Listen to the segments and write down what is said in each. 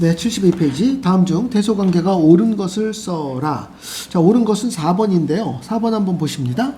네, 72페이지. 다음 중 대소관계가 옳은 것을 써라. 자, 옳은 것은 4번인데요. 4번 한번 보십니다.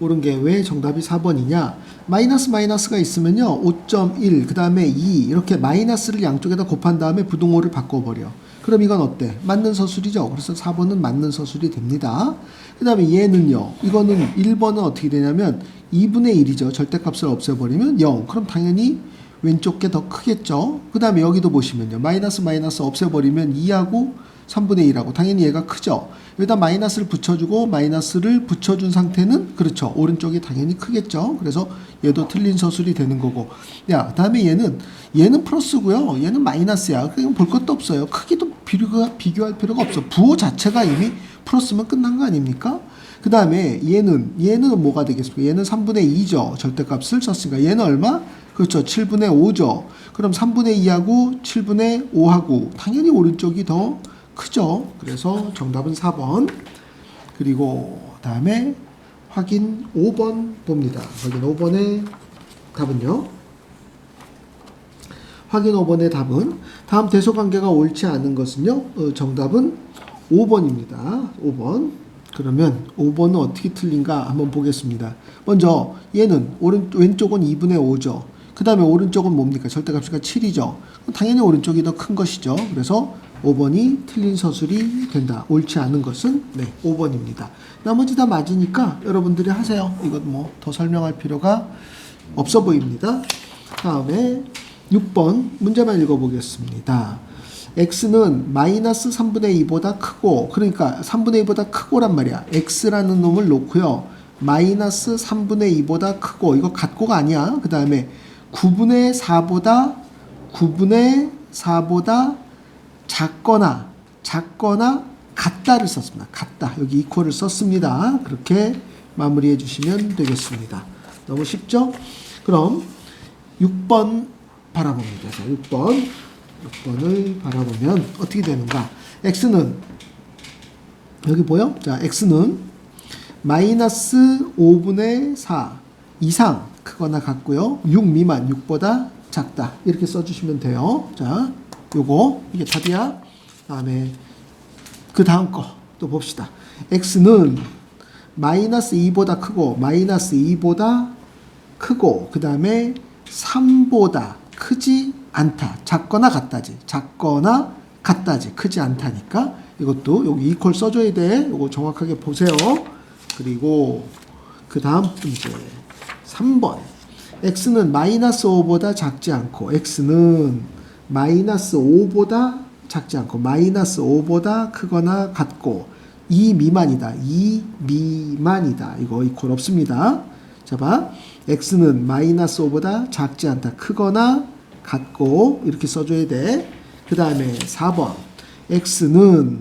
옳은 게 왜 정답이 4번이냐? 마이너스 마이너스가 있으면요. 5.1, 그 다음에 2, 이렇게 마이너스를 양쪽에다 곱한 다음에 부동호를 바꿔버려. 그럼 이건 어때? 맞는 서술이죠. 그래서 4번은 맞는 서술이 됩니다. 그 다음에 얘는요. 이거는 1번은 어떻게 되냐면 2분의 1이죠. 절대값을 없애버리면 0. 그럼 당연히 왼쪽 게 더 크겠죠. 그 다음에 여기도 보시면요. 마이너스 마이너스 없애버리면 2하고 3분의 1하고 당연히 얘가 크죠. 여기다 마이너스를 붙여주고 마이너스를 붙여준 상태는 그렇죠. 오른쪽이 당연히 크겠죠. 그래서 얘도 틀린 서술이 되는 거고. 야, 그다음에 얘는 얘는 플러스고요. 얘는 마이너스야. 그냥 볼 것도 없어요. 크기도 비교할 필요가 없어. 부호 자체가 이미 플러스면 끝난 거 아닙니까? 그 다음에 얘는 얘는 뭐가 되겠습니까? 얘는 3분의 2죠. 절대값을 썼으니까 얘는 얼마? 그렇죠. 7분의 5죠. 그럼 3분의 2하고 7분의 5하고 당연히 오른쪽이 더 크죠. 그래서 정답은 4번. 그리고 다음에 확인 5번 봅니다. 확인 5번의 답은요. 확인 5번의 답은 다음 대소관계가 옳지 않은 것은요. 어, 정답은 5번입니다. 5번. 그러면 5번은 어떻게 틀린가 한번 보겠습니다. 먼저 얘는 오른 왼쪽은 2분의 5죠. 그 다음에 오른쪽은 뭡니까? 절대값이니까 7이죠. 당연히 오른쪽이 더 큰 것이죠. 그래서 5번이 틀린 서술이 된다. 옳지 않은 것은 네, 5번입니다. 나머지 다 맞으니까 여러분들이 하세요. 이것 뭐더 설명할 필요가 없어 보입니다. 다음에 6번 문제만 읽어보겠습니다. X는 마이너스 3분의 2보다 크고 그러니까 3분의 2보다 크고란 말이야. x라는 놈을 놓고요. 마이너스 3분의 2보다 크고 이거 같고가 아니야. 그 다음에 9분의 4보다 9분의 4보다 작거나 작거나 같다를 썼습니다. 같다. 여기 이퀄을 썼습니다. 그렇게 마무리해 주시면 되겠습니다. 너무 쉽죠? 그럼 6번 바라봅니다. 자, 6번. 6번을 바라보면 어떻게 되는가? x는 여기 보여? 자, x는 마이너스 5분의 4 이상 크거나 같고요. 6 미만 6보다 작다. 이렇게 써주시면 돼요. 자, 요거 이게 답이야. 다음에 그 다음 거 또 봅시다. x는 마이너스 2보다 크고 마이너스 2보다 크고 그 다음에 3보다 크지 않다. 작거나 같다지. 작거나 같다지. 크지 않다니까 이것도 여기 이퀄 써줘야 돼. 이거 정확하게 보세요. 그리고 그 다음 문제 3번 x는 마이너스 5보다 작지 않고 x는 마이너스 5보다 작지 않고 마이너스 5보다 크거나 같고 2 미만이다. 2 미만이다. 이거 이퀄 없습니다. 자 봐. x는 마이너스 5보다 작지 않다. 크거나 같고 이렇게 써줘야 돼. 그 다음에 4번 x는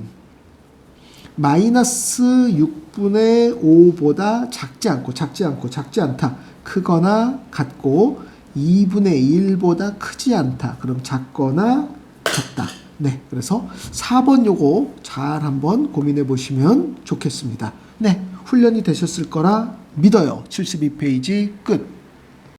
마이너스 6분의 5보다 작지 않고 작지 않고 작지 않다. 크거나 같고 2분의 1보다 크지 않다. 그럼 작거나 같다. 네. 그래서 4번 요거 잘 한번 고민해 보시면 좋겠습니다. 네. 훈련이 되셨을 거라 믿어요. 72페이지 끝.